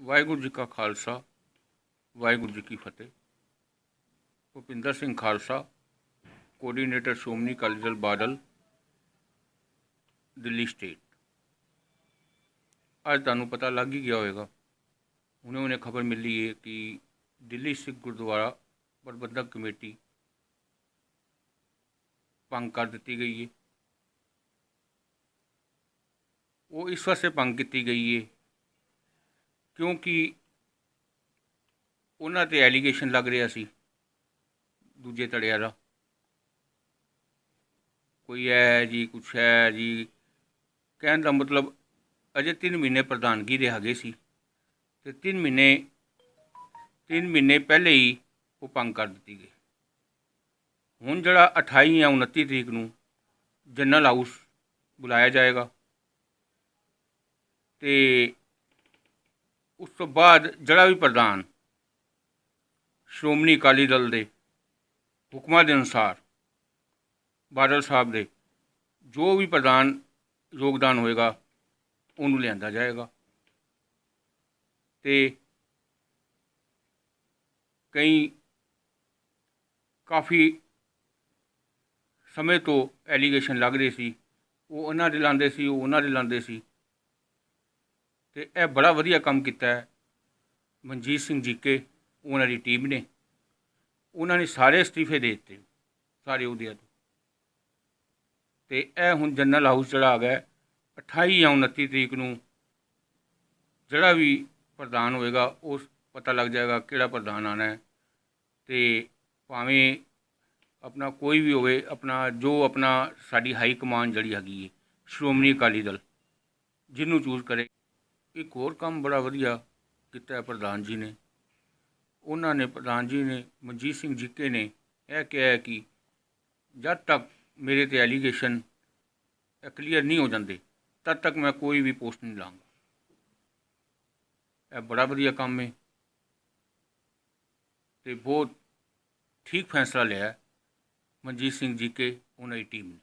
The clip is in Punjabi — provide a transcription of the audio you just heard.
ਵਾਹਿਗੁਰੂ ਜੀ ਕਾ ਖਾਲਸਾ ਵਾਹਿਗੁਰੂ ਜੀ ਕੀ ਫਤਿਹ ਭੁਪਿੰਦਰ ਸਿੰਘ ਖਾਲਸਾ ਕੋਆਰਡੀਨੇਟਰ ਸ਼੍ਰੋਮਣੀ ਅਕਾਲੀ ਦਲ ਬਾਦਲ ਦਿੱਲੀ ਸਟੇਟ ਅੱਜ ਤੁਹਾਨੂੰ ਪਤਾ ਲੱਗ ਹੀ ਗਿਆ ਹੋਵੇਗਾ ਹੁਣੇ ਹੁਣੇ ਖਬਰ ਮਿਲੀ ਹੈ ਕਿ ਦਿੱਲੀ ਸਿੱਖ ਗੁਰਦੁਆਰਾ ਪ੍ਰਬੰਧਕ ਕਮੇਟੀ ਭੰਗ ਕਰ ਦਿੱਤੀ ਗਈ ਹੈ ਉਹ ਇਸ ਵਾਸਤੇ ਭੰਗ ਕੀਤੀ ਗਈ ਹੈ ਕਿਉਂਕਿ ਉਹਨਾਂ ਤੇ ਐਲੀਗੇਸ਼ਨ ਲੱਗ ਰਿਹਾ ਸੀ, ਦੂਜੇ ਧੜਿਆਂ ਦਾ। ਕੋਈ ਹੈ ਜੀ, ਕੁਛ ਹੈ ਜੀ, ਕਹਿਣ ਦਾ ਮਤਲਬ ਅਜੇ 3 ਮਹੀਨੇ ਪ੍ਰਧਾਨਗੀ ਦੇ ਹੈਗੇ ਸੀ ਤੇ 3 ਮਹੀਨੇ 3 ਮਹੀਨੇ ਪਹਿਲੇ ਹੀ ਉਹ ਭੰਗ ਕਰ ਦਿੱਤੀ ਗਈ। ਹੁਣ ਜਿਹੜਾ 28 ਜਾਂ 29 ਤਰੀਕ ਨੂੰ ਜਨਰਲ ਹਾਊਸ ਬੁਲਾਇਆ ਜਾਏਗਾ ਤੇ ਉਸ ਤੋਂ ਬਾਅਦ ਜਿਹੜਾ ਵੀ ਪ੍ਰਧਾਨ ਸ਼੍ਰੋਮਣੀ ਅਕਾਲੀ ਦਲ ਦੇ ਹੁਕਮਾਂ ਦੇ ਅਨੁਸਾਰ ਬਾਦਲ ਸਾਹਿਬ ਦੇ ਜੋ ਵੀ ਪ੍ਰਧਾਨ ਯੋਗਦਾਨ ਹੋਏਗਾ, ਉਹਨੂੰ ਲਿਆਂਦਾ ਜਾਏਗਾ। ਤੇ ਕਈ ਕਾਫੀ ਸਮੇਂ ਤੋਂ ਐਲੀਗੇਸ਼ਨ ਲੱਗ ਰਹੇ ਸੀ, ਉਹ ਉਹਨਾਂ ਦੇ ਲਾਉਂਦੇ ਸੀ, ਉਹ ਉਹਨਾਂ ਦੇ ਲਾਉਂਦੇ ਸੀ। ਤੇ ਇਹ ਬੜਾ ਵਧੀਆ ਕੰਮ ਕੀਤਾ ਹੈ। ਮਨਜੀਤ ਸਿੰਘ ਜੀਕੇ ਉਹਨਾਂ ਦੀ ਟੀਮ ਨੇ। ਉਹਨਾਂ ਨੇ ਸਾਰੇ ਅਸਤੀਫੇ ਦੇ ਦਿੱਤੇ, ਸਾਰੇ ਅਹੁਦਿਆਂ ਤੋਂ। ਤੇ ਇਹ ਹੁਣ ਜਨਰਲ ਹਾਊਸ ਜਿਹੜਾ ਆ ਗਿਆ 28 ਜਾਂ 29 ਤਰੀਕ ਨੂੰ ਜਿਹੜਾ ਵੀ ਪ੍ਰਧਾਨ ਹੋਏਗਾ ਉਸ ਪਤਾ ਲੱਗ ਜਾਏਗਾ ਕਿਹੜਾ ਪ੍ਰਧਾਨ ਆਣਾ ਹੈ। ਤੇ ਭਾਵੇਂ ਆਪਣਾ ਕੋਈ ਵੀ ਹੋਵੇ, ਆਪਣਾ ਜੋ ਆਪਣਾ ਸਾਡੀ ਹਾਈ ਕਮਾਂਡ ਜਿਹੜੀ ਹੈਗੀ ਹੈ, ਸ਼੍ਰੋਮਣੀ ਅਕਾਲੀ ਦਲ, ਜਿਹਨੂੰ ਚੂਜ਼ ਕਰੇ। ਇੱਕ ਹੋਰ ਕੰਮ ਬੜਾ ਵਧੀਆ ਕੀਤਾ ਹੈ ਪ੍ਰਧਾਨ ਜੀ ਨੇ। ਉਹਨਾਂ ਨੇ, ਪ੍ਰਧਾਨ ਜੀ ਨੇ, ਮਨਜੀਤ ਸਿੰਘ ਜੀਕੇ ਨੇ ਇਹ ਕਿਹਾ ਕਿ ਜਦ ਤੱਕ ਮੇਰੇ ਤੇ ਐਲੀਗੇਸ਼ਨ ਕਲੀਅਰ ਨਹੀਂ ਹੋ ਜਾਂਦੇ, ਤਦ ਤੱਕ ਮੈਂ ਕੋਈ ਵੀ ਪੋਸਟ ਨਹੀਂ ਲਾਂਗਾ ਇਹ ਬੜਾ ਵਧੀਆ ਕੰਮ ਹੈ ਤੇ ਬਹੁਤ ਠੀਕ ਫੈਸਲਾ ਲਿਆ ਮਨਜੀਤ ਸਿੰਘ ਜੀਕੇ, ਉਹਨਾਂ ਦੀ ਟੀਮ ਨੇ।